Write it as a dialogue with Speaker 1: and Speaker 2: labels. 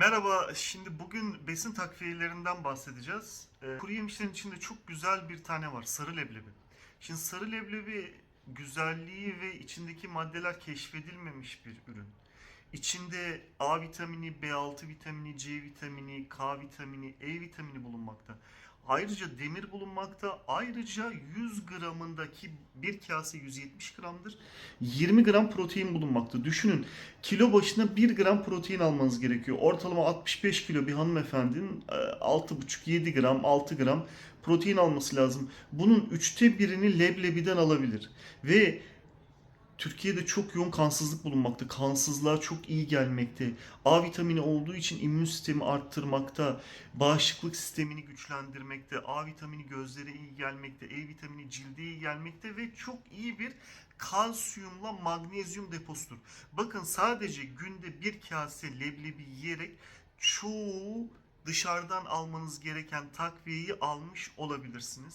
Speaker 1: Merhaba, şimdi bugün besin takviyelerinden bahsedeceğiz. Ee, kuru yemişlerin içinde çok güzel bir tane var, sarı leblebi. Şimdi sarı leblebi güzelliği ve içindeki maddeler keşfedilmemiş bir ürün. İçinde A vitamini, B6 vitamini, C vitamini, K vitamini, E vitamini bulunmakta. Ayrıca demir bulunmakta. Ayrıca 100 gramındaki bir kase 170 gramdır. 20 gram protein bulunmakta. Düşünün kilo başına 1 gram protein almanız gerekiyor. Ortalama 65 kilo bir hanımefendinin e, 6,5-7 gram, 6 gram protein alması lazım. Bunun üçte birini leblebiden alabilir. Ve Türkiye'de çok yoğun kansızlık bulunmakta. Kansızlığa çok iyi gelmekte. A vitamini olduğu için immün sistemi arttırmakta, bağışıklık sistemini güçlendirmekte, A vitamini gözlere iyi gelmekte, E vitamini cilde iyi gelmekte ve çok iyi bir kalsiyumla magnezyum deposudur. Bakın sadece günde bir kase leblebi yiyerek çoğu dışarıdan almanız gereken takviyeyi almış olabilirsiniz.